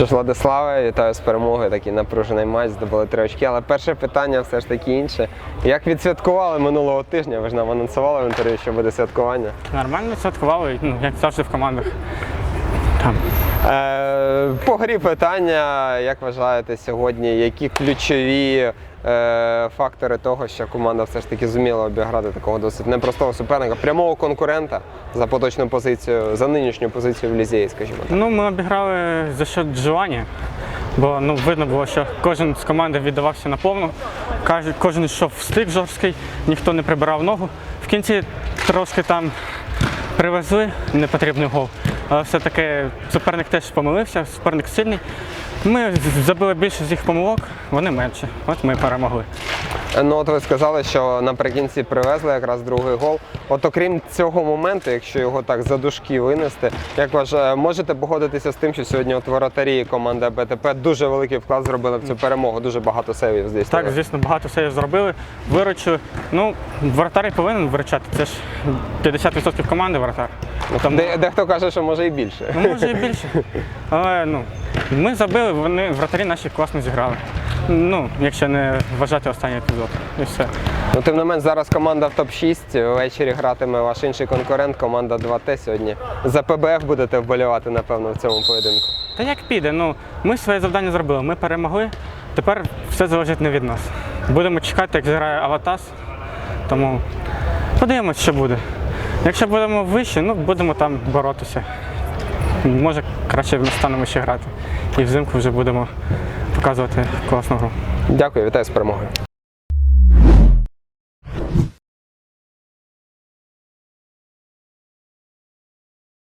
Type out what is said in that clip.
Що ж, Владиславе, вітаю з перемогою. Такий напружений матч, здобули три очки. Але перше питання все ж таки інше. Як відсвяткували минулого тижня? Ви ж нам анонсували в інтерв'ю, що буде святкування. Нормально святкували, ну, як завжди в командах. Там. Е, по грі питання, як вважаєте сьогодні, які ключові е, фактори того, що команда все ж таки зуміла обіграти такого досить непростого суперника, прямого конкурента за поточну позицію, за нинішню позицію в лізеї, скажімо так. Ну, ми обіграли за счет вживання, бо ну, видно було, що кожен з команди віддавався наповну, кожен йшов в стик жорсткий, ніхто не прибирав ногу. В кінці трошки там привезли непотрібний гол. Але все-таки суперник теж помилився, суперник сильний. Ми забили більше з їх помилок, вони менше. От ми перемогли. Ну, от ви сказали, що наприкінці привезли якраз другий гол. От окрім цього моменту, якщо його так за дужки винести, як вважає, можете погодитися з тим, що сьогодні от воротарі команди БТП дуже великий вклад зробили в цю перемогу, дуже багато сейвів здійснили. Так, звісно, багато сейвів зробили. Виручили. Ну, вратар і повинен виручати. Це ж 50% команди вратар. Тому, Де, дехто каже, що може і більше. ну, може і більше. Але ну, ми забили, вони вратарі наші класно зіграли. Ну, якщо не вважати останній епізод. І все. Ну, тим не менш, зараз команда в топ-6. Ввечері гратиме ваш інший конкурент, команда 2Т сьогодні. За ПБФ будете вболівати, напевно, в цьому поєдинку. Та як піде? Ну, ми своє завдання зробили, ми перемогли. Тепер все залежить не від нас. Будемо чекати, як зіграє Аватас. Тому подивимось, що буде. Якщо будемо вище, ну будемо там боротися. Може, краще настанемо ще грати. І взимку вже будемо показувати класну гру. Дякую, вітаю з перемогою.